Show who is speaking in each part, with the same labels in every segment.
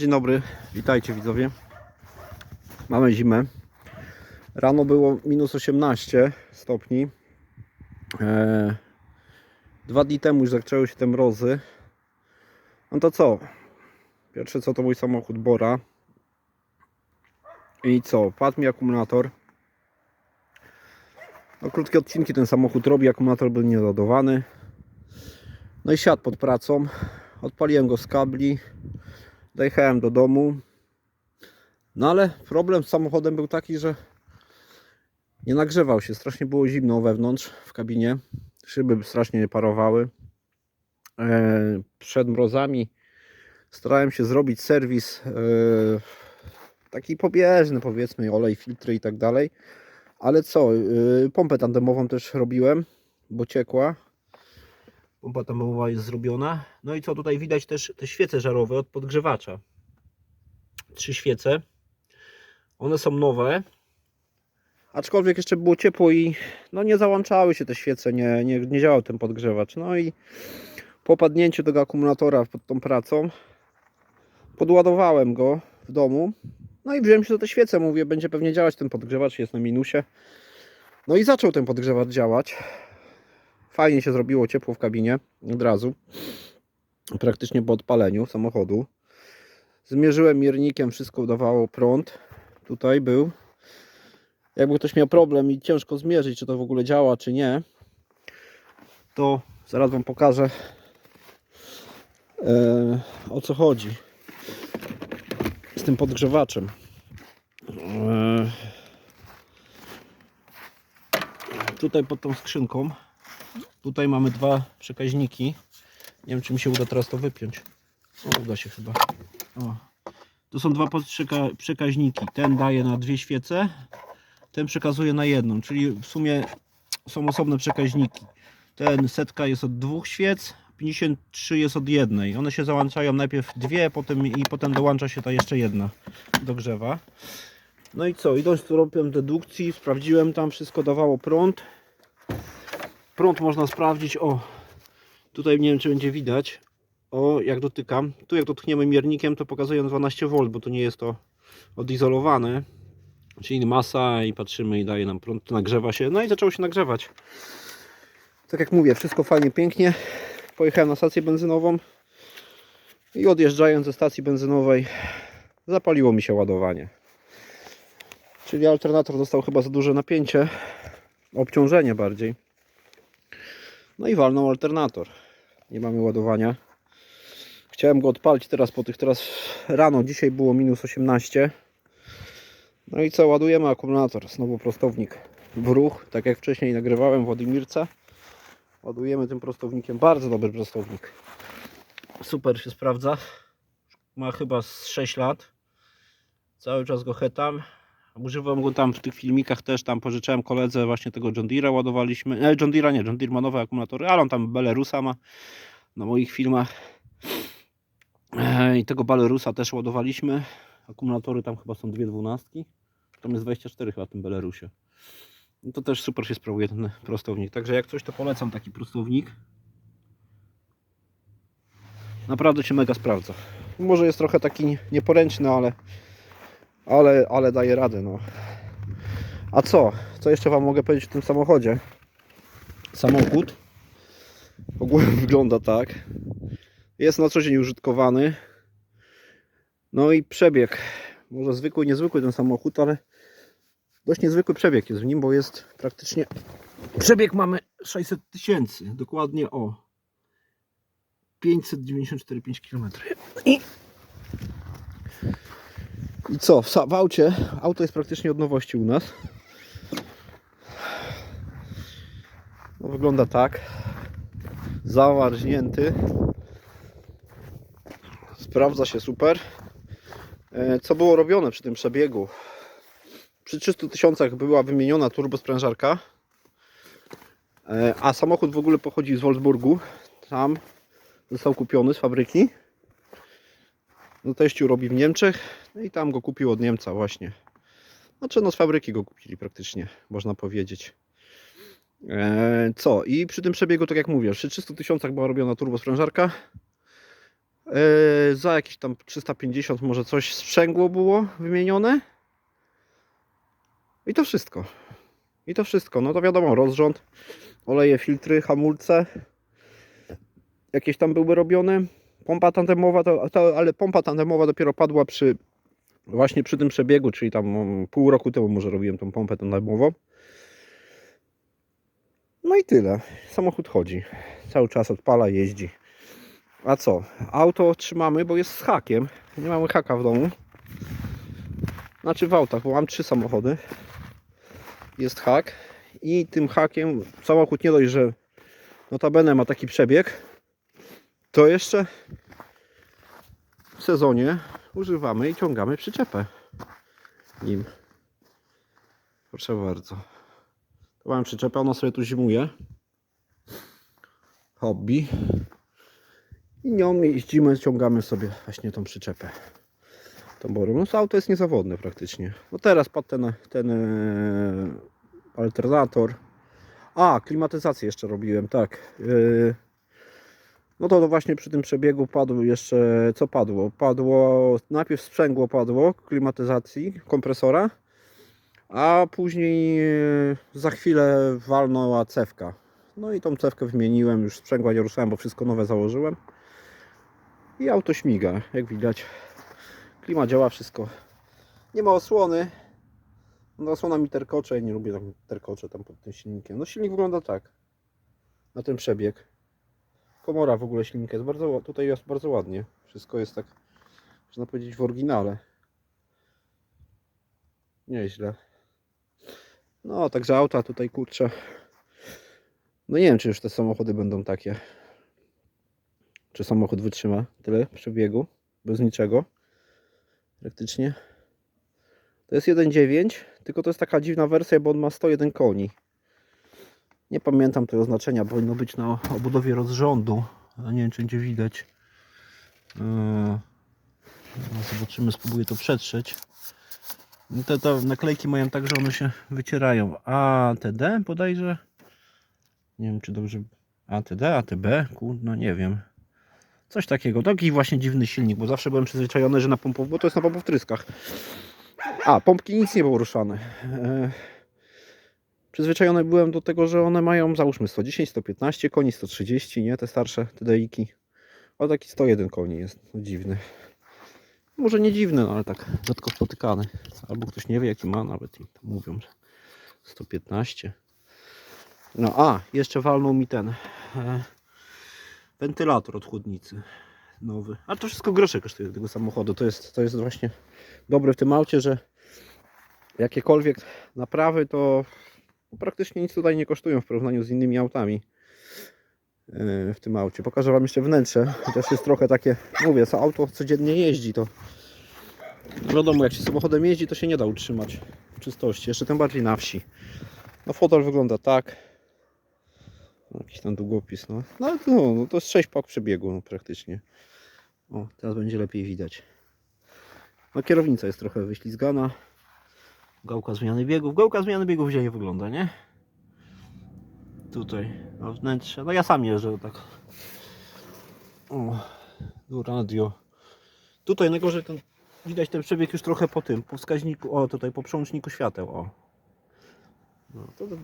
Speaker 1: Dzień dobry, witajcie widzowie. Mamy zimę. Rano było minus 18 stopni. Eee, dwa dni temu już zaczęły się te mrozy. No to co? Pierwsze co to mój samochód Bora. I co? Padł mi akumulator. No krótkie odcinki ten samochód robi, akumulator był nieładowany. No i siadł pod pracą. Odpaliłem go z kabli. Dojechałem do domu. No ale problem z samochodem był taki, że nie nagrzewał się. Strasznie było zimno wewnątrz w kabinie. Szyby strasznie parowały. E, przed mrozami starałem się zrobić serwis e, taki pobieżny, powiedzmy, olej, filtry i tak dalej. Ale co, e, pompę tandemową też robiłem, bo ciekła. Pompa tamowa jest zrobiona. No i co tutaj widać też te świece żarowe od podgrzewacza. Trzy świece. One są nowe. Aczkolwiek jeszcze było ciepło i no nie załączały się te świece, nie, nie, nie działał ten podgrzewacz. No i po padnięciu tego akumulatora pod tą pracą podładowałem go w domu. No i wziąłem się do te świece, mówię, będzie pewnie działać ten podgrzewacz, jest na minusie. No i zaczął ten podgrzewacz działać. Fajnie się zrobiło ciepło w kabinie od razu. Praktycznie po odpaleniu samochodu. Zmierzyłem miernikiem, wszystko dawało prąd. Tutaj był. Jakby ktoś miał problem i ciężko zmierzyć, czy to w ogóle działa, czy nie, to zaraz Wam pokażę e, o co chodzi z tym podgrzewaczem. E, tutaj pod tą skrzynką Tutaj mamy dwa przekaźniki. Nie wiem, czy mi się uda teraz to wypiąć. O, uda się chyba. O. To są dwa przekaźniki. Ten daje na dwie świece, ten przekazuje na jedną, czyli w sumie są osobne przekaźniki. Ten setka jest od dwóch świec, 53 jest od jednej. One się załączają najpierw dwie, potem i potem dołącza się ta jeszcze jedna do grzewa. No i co? Idąc tropem dedukcji, sprawdziłem tam, wszystko dawało prąd prąd można sprawdzić. O, tutaj nie wiem, czy będzie widać. O, jak dotykam. Tu jak dotkniemy miernikiem, to pokazuje 12 V, bo to nie jest to odizolowane. Czyli masa i patrzymy i daje nam prąd, nagrzewa się. No i zaczęło się nagrzewać. Tak jak mówię, wszystko fajnie, pięknie. Pojechałem na stację benzynową i odjeżdżając ze stacji benzynowej zapaliło mi się ładowanie. Czyli alternator dostał chyba za duże napięcie, obciążenie bardziej. No i walnął alternator. Nie mamy ładowania. Chciałem go odpalić teraz po tych teraz rano. Dzisiaj było minus 18. No i co? Ładujemy akumulator. Znowu prostownik w ruch. Tak jak wcześniej nagrywałem w Władimirce. Ładujemy tym prostownikiem. Bardzo dobry prostownik. Super się sprawdza. Ma chyba z 6 lat. Cały czas go hetam. Używam go tam w tych filmikach też, tam pożyczałem koledze właśnie tego John Deere'a ładowaliśmy. Nie, John Deere'a nie, John Deere ma nowe akumulatory, ale on tam Belarusa ma na moich filmach. E, I tego Belarusa też ładowaliśmy. Akumulatory tam chyba są dwie dwunastki. Tam jest 24 chyba w tym Belarusie. No to też super się sprawuje ten prostownik. Także jak coś to polecam taki prostownik. Naprawdę się mega sprawdza. Może jest trochę taki nieporęczny, ale ale, ale daje radę, no. A co? Co jeszcze Wam mogę powiedzieć o tym samochodzie? Samochód ogólnie wygląda tak. Jest na co dzień użytkowany. No i przebieg. Może zwykły, niezwykły ten samochód, ale dość niezwykły przebieg jest w nim, bo jest praktycznie... Przebieg mamy 600 tysięcy. Dokładnie o 594,5 km. I i co, w, aucie, auto jest praktycznie od nowości u nas. No, wygląda tak. Zawarznięty. Sprawdza się super. E, Co było robione przy tym przebiegu? Przy 300 tysiącach była wymieniona turbosprężarka. E, A samochód w ogóle pochodzi z Wolfsburgu. Tam został kupiony z fabryki. No teściu robi w Niemczech no i tam go kupił od Niemca właśnie. Znaczy no z fabryki go kupili praktycznie, można powiedzieć. Eee, co? I przy tym przebiegu, tak jak mówię, przy 300 tysiącach była robiona turbosprężarka. Yy, za jakieś tam 350 może coś sprzęgło było wymienione. I to wszystko. I to wszystko. No to wiadomo, rozrząd, oleje, filtry, hamulce. Jakieś tam były robione. Pompa tandemowa, to, to, ale pompa tandemowa dopiero padła przy właśnie przy tym przebiegu, czyli tam mm, pół roku temu może robiłem tą pompę tandemową. No i tyle. Samochód chodzi. Cały czas odpala, jeździ. A co? Auto trzymamy, bo jest z hakiem. Nie mamy haka w domu. Znaczy w autach, bo mam trzy samochody. Jest hak. I tym hakiem samochód nie dość, że notabene ma taki przebieg, to jeszcze w sezonie używamy i ciągamy przyczepę nim. Proszę bardzo. To mam przyczepę, ona sobie tu zimuje. Hobby. I nią jeździmy, ciągamy sobie właśnie tą przyczepę. Tą. No to auto jest niezawodne praktycznie. No teraz padł ten, ten e, alternator. A, klimatyzację jeszcze robiłem, tak. E, no to, właśnie przy tym przebiegu padło jeszcze, co padło? Padło, najpierw sprzęgło padło klimatyzacji, kompresora, a później e, za chwilę walnęła cewka. No i tą cewkę wymieniłem, już sprzęgła nie ruszałem, bo wszystko nowe założyłem. I auto śmiga, jak widać. Klima działa, wszystko. Nie ma osłony. No osłona mi terkocze, ja nie lubię tam terkocze tam pod tym silnikiem. No silnik wygląda tak. Na ten przebieg. Komora w ogóle silnika jest bardzo, tutaj jest bardzo ładnie. Wszystko jest tak, można powiedzieć, w oryginale. Nieźle. No, także auta tutaj kurczę. No nie wiem, czy już te samochody będą takie. Czy samochód wytrzyma tyle przebiegu? Bez niczego. Praktycznie. To jest 1.9, tylko to jest taka dziwna wersja, bo on ma 101 koni. Nie pamiętam tego znaczenia, powinno być na obudowie rozrządu. A nie wiem, czy będzie widać. Yy, no zobaczymy, spróbuję to przetrzeć. No Te, te naklejki mają tak, że one się wycierają. ATD bodajże. Nie wiem, czy dobrze. ATD, ATB, no nie wiem. Coś takiego. Taki właśnie dziwny silnik, bo zawsze byłem przyzwyczajony, że na pompów, bo to jest na pompowtryskach. A, pompki nic nie było ruszane. Przyzwyczajony byłem do tego, że one mają załóżmy 110, 115 koni, 130, nie? Te starsze TDI-ki. O taki 101 koni jest. No, dziwny. Może nie dziwny, no ale tak rzadko spotykany. Albo ktoś nie wie jaki ma nawet i mówią, że 115. No a, jeszcze walnął mi ten e, wentylator od chłodnicy nowy. A to wszystko grosze kosztuje tego samochodu. To jest, to jest właśnie dobre w tym aucie, że jakiekolwiek naprawy to praktycznie nic tutaj nie kosztują w porównaniu z innymi autami yy, w tym aucie. Pokażę Wam jeszcze wnętrze, chociaż jest trochę takie, mówię, co auto codziennie jeździ, to wiadomo, jak się samochodem jeździ, to się nie da utrzymać w czystości, jeszcze tym bardziej na wsi. No fotel wygląda tak. Jakiś tam długopis, no. No, no, no to jest 6 pak przebiegu no, praktycznie. O, teraz będzie lepiej widać. No kierownica jest trochę wyślizgana. Gałka zmiany biegów. Gałka zmiany biegów źle wygląda, nie? Tutaj, na wnętrze. No ja sam jeżdżę tak. O, tu radio. Tutaj najgorzej ten, widać ten przebieg już trochę po tym, po wskaźniku, o tutaj po przełączniku świateł, o. No, to, to,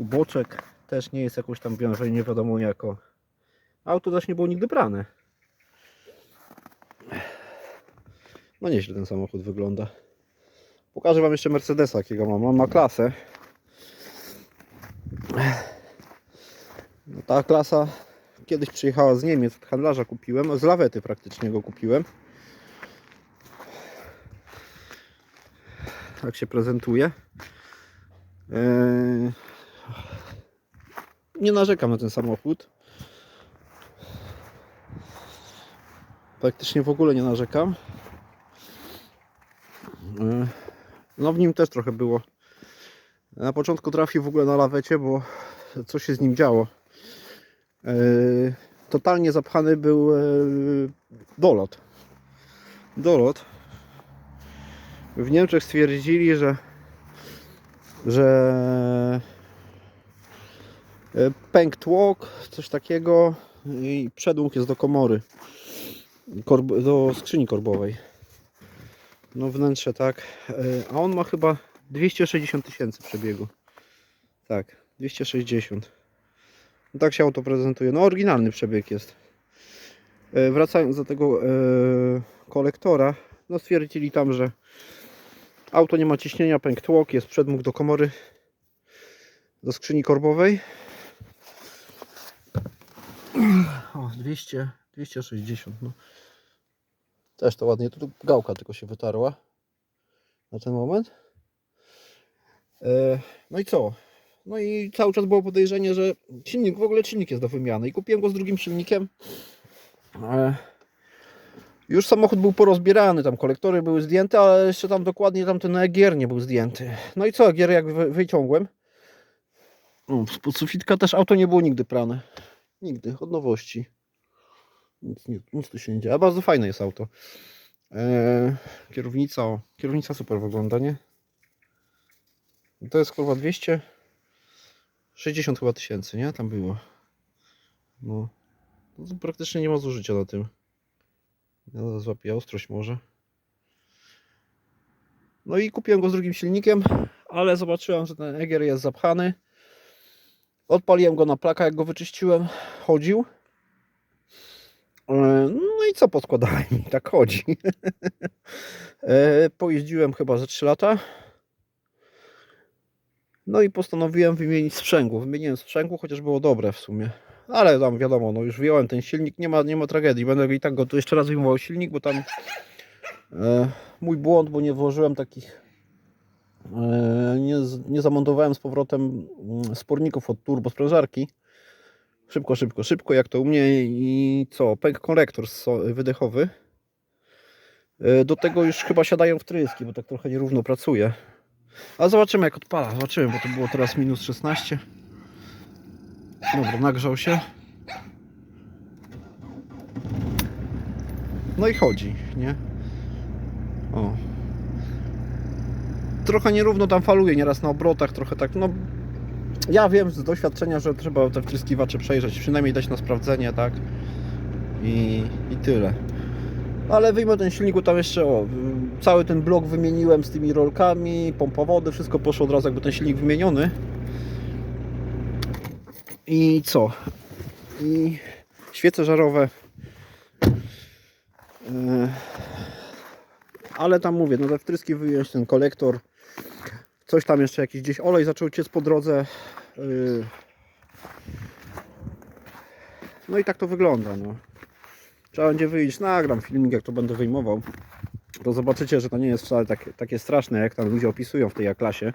Speaker 1: boczek też nie jest jakoś tam wiąże nie wiadomo jako. Auto też nie było nigdy brane. No nieźle ten samochód wygląda. Pokażę Wam jeszcze Mercedesa, jakiego mam. On ma klasę. No, ta klasa kiedyś przyjechała z Niemiec, od handlarza kupiłem, z lawety praktycznie go kupiłem. Tak się prezentuje. Eee, Nie narzekam na ten samochód. Praktycznie w ogóle nie narzekam. Eee, No w nim też trochę było. Na początku trafił w ogóle na lawecie, bo coś się z nim działo. Eee, Totalnie zapchany był eee, dolot. Dolot. W Niemczech stwierdzili, że że e, pęk tłok, coś takiego, i przedług jest do komory. Do skrzyni korbowej. No wnętrze tak. E, A on ma chyba 260 tysięcy przebiegu. Tak, 260. No tak się auto prezentuje. No oryginalny przebieg jest. E, Wracając do tego e, kolektora, no stwierdzili tam, że auto nie ma ciśnienia, pęk tłok, jest przedmóg do komory, do skrzyni korbowej. O, 200, 260. No. Też to ładnie. Tu, gałka tylko się wytarła na ten moment. E, no i co? No i cały czas było podejrzenie, że silnik, w ogóle silnik jest do wymiany. I kupiłem go z drugim silnikiem. E, już samochód był porozbierany, tam kolektory były zdjęte, ale jeszcze tam dokładnie tam ten EGR nie był zdjęty. No i co, EGR jak wy, wyciągłem. O, spod sufitka też auto nie było nigdy prane. Nigdy, od nowości. Nic, nic, nic tu się nie dzieje. A bardzo fajne jest auto. Eee, kierownica, kierownica super wygląda, nie? To jest chyba 260 chyba tysięcy, nie? Tam było. No. no praktycznie nie ma zużycia na tym. Ja złapię ostrość może. No i kupiłem go z drugim silnikiem, ale zobaczyłem, że ten Eger jest zapchany. Odpaliłem go na plaka, jak go wyczyściłem. Chodził. E, No i co podkładałem i tak chodzi. E, Pojeździłem chyba ze 3 lata. No i postanowiłem wymienić sprzęgło. Wymieniłem sprzęgło, chociaż było dobre w sumie. Ale tam wiadomo, no już wyjąłem ten silnik, nie ma, nie ma tragedii. Będę i tak go tu jeszcze raz wyjmował silnik, bo tam e, mój błąd, bo nie włożyłem takich nie, nie zamontowałem z powrotem mm, sporników od turbo sprężarki. Szybko, szybko, szybko, jak to u mnie i co, pęk konektor so- wydechowy. E, Do tego już chyba siadają wtryski, bo tak trochę nierówno pracuje. A zobaczymy jak odpala, zobaczymy, bo to było teraz minus 16. Dobra, nagrzał się. No i chodzi, nie? O. Trochę nierówno tam faluje, nieraz na obrotach, trochę tak, no... Ja wiem z doświadczenia, że trzeba te wtryskiwacze przejrzeć, przynajmniej dać na sprawdzenie, tak? I, i tyle. Ale wyjmę ten silnik, tam jeszcze o, cały ten blok wymieniłem z tymi rolkami, pompa wody, wszystko poszło od razu jakby ten silnik wymieniony. I co? I świece żarowe. Yy, Ale tam mówię, no te wtryski wyjąć, ten kolektor. Coś tam jeszcze jakiś gdzieś olej zaczął ciec po drodze. Yy. No i tak to wygląda. No. Trzeba będzie wyjść, nagram filmik jak to będę wyjmował. To zobaczycie, że to nie jest wcale takie, takie straszne, jak tam ludzie opisują w tej A-klasie.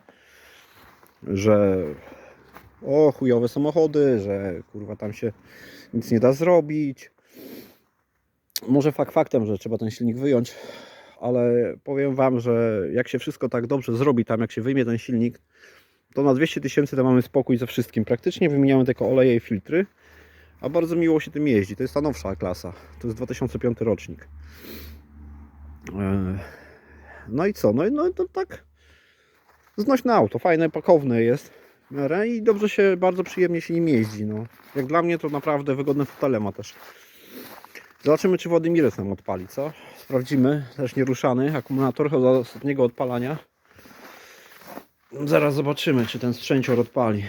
Speaker 1: Że o chujowe samochody, że kurwa tam się nic nie da zrobić. Może fakt faktem, że trzeba ten silnik wyjąć, ale powiem Wam, że jak się wszystko tak dobrze zrobi tam, jak się wyjmie ten silnik, to na 200 tysięcy to mamy spokój ze wszystkim. Praktycznie wymieniamy tylko oleje i filtry, a bardzo miło się tym jeździ. To jest ta nowsza klasa. To jest 2005 rocznik. Eee, No i co? No no, to tak znośne auto, fajne, pakowne jest. I dobrze się, bardzo przyjemnie się nim jeździ. No. Jak dla mnie to naprawdę wygodne fotele ma też. Zobaczymy czy Władimirec nam odpali, co? Sprawdzimy, też nieruszany akumulator chyba do ostatniego odpalania. Zaraz zobaczymy czy ten sprzęcior odpali.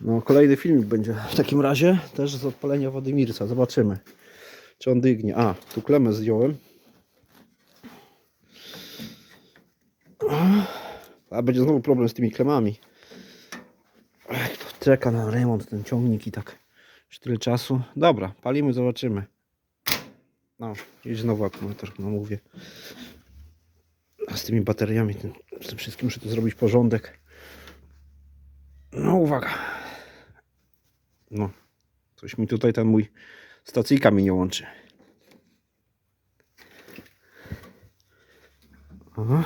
Speaker 1: No kolejny filmik będzie w takim razie też z odpalenia Władimirca. Zobaczymy czy on dygnie. A, tu klemę zdjąłem. A będzie znowu problem z tymi klemami. Czeka na remont ten ciągnik i tak już tyle czasu. Dobra, palimy, zobaczymy. No, jest znowu akumulator, no mówię. A z tymi bateriami, tym, z tym wszystkim muszę tu zrobić porządek. No uwaga. No, coś mi tutaj ten mój stacyjka mi nie łączy. Aha.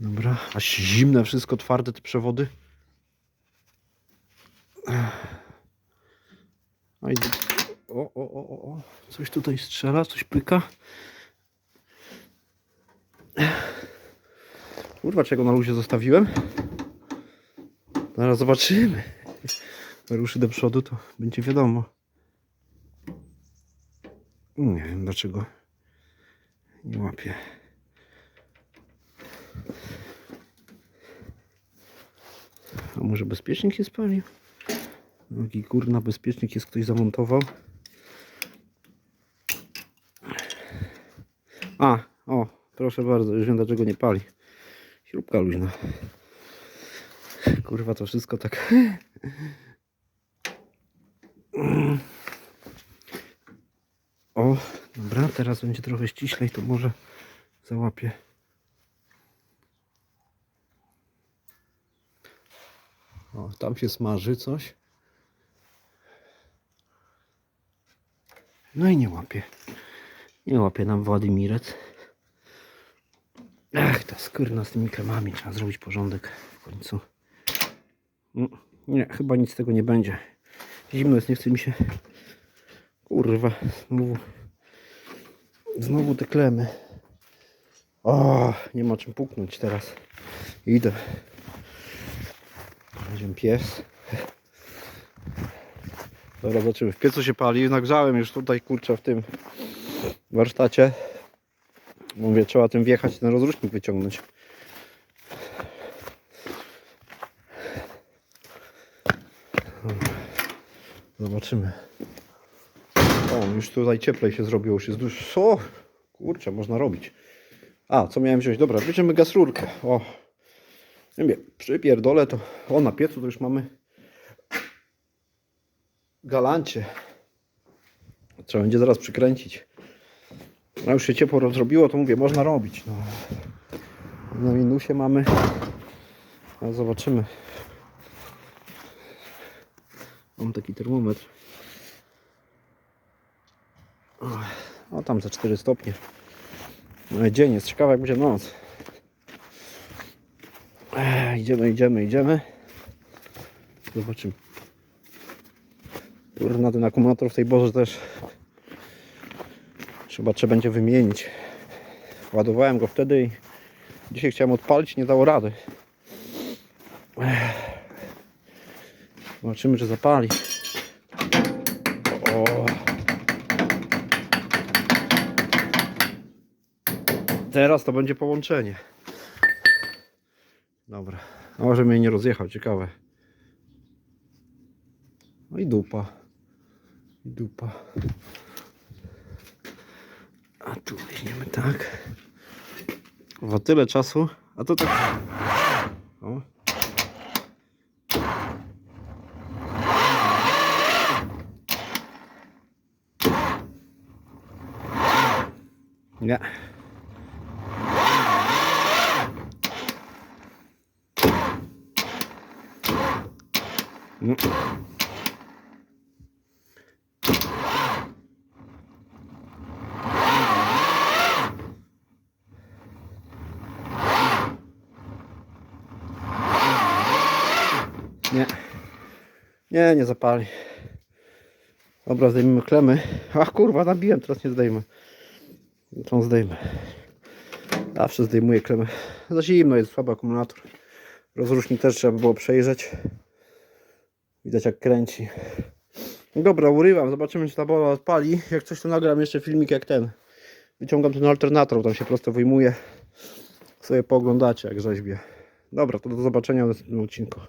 Speaker 1: Dobra, aż zimne wszystko, twarde te przewody. No. O, o, o, o, coś tutaj strzela, coś pyka. Kurwa, czego na luzie zostawiłem? Zaraz zobaczymy. ruszy do przodu, to będzie wiadomo. Nie wiem dlaczego nie łapie. A może bezpiecznik się spalił? Jaki kurna bezpiecznik jest ktoś zamontował. A, o, proszę bardzo, już wiem dlaczego nie pali. Śrubka luźna. Kurwa, to wszystko tak. O, dobra, teraz będzie trochę ściślej, to może załapię. O, tam się smaży coś. No i nie łapie. Nie łapie nam Władimirec. Ach, ta skórna z tymi kremami. Trzeba zrobić porządek w końcu. Mm, Nie, chyba nic z tego nie będzie. Zimno jest, nie chce mi się. Kurwa, znowu. Znowu te klemy. O, nie ma czym puknąć teraz. Idę. Będzie pies. Dobra, zobaczymy. W piecu się pali. Nagrzałem już tutaj, kurczę, w tym warsztacie. Mówię, trzeba tym wjechać, ten rozrusznik wyciągnąć. Zobaczymy. O, już tutaj cieplej się zrobiło, już jest dużo. Kurczę, można robić. A, co miałem wziąć? Dobra, bierzemy gaz. O, nie wiem, przypierdolę to. O, na piecu to już mamy galancie. Trzeba będzie zaraz przykręcić. A już się ciepło rozrobiło, to mówię, można robić. No. Na minusie mamy. A zobaczymy. Mam taki termometr. O, tam za 4 stopnie. No i dzień jest ciekawe jak będzie noc. Ech, idziemy, idziemy, idziemy. Zobaczymy. Kurna, ten akumulator w tej Boże też Chyba trzeba będzie wymienić. Ładowałem go wtedy i dzisiaj chciałem odpalić, nie dało rady. Zobaczymy, czy zapali. O. Teraz to będzie połączenie. Dobra. A może mnie nie rozjechał, ciekawe. No i dupa. Dupa. A tu weźmiemy tak. W tyle czasu. A to tak. O. Nie. No. Nie. Nie, nie zapali. Dobra, zdejmijmy klemy. Ach kurwa, nabiłem, teraz nie zdejmę. Tą zdejmę. Zawsze zdejmuję klemy. Za zimno jest, słaby akumulator. Rozrusznik też trzeba by było przejrzeć. Widać jak kręci. Dobra, urywam. Zobaczymy czy ta bola odpali. Jak coś to nagram jeszcze filmik jak ten. Wyciągam ten alternator, tam się prosto wyjmuje. Sobie pooglądacie jak rzeźbię. Dobra, to do zobaczenia w następnym odcinku.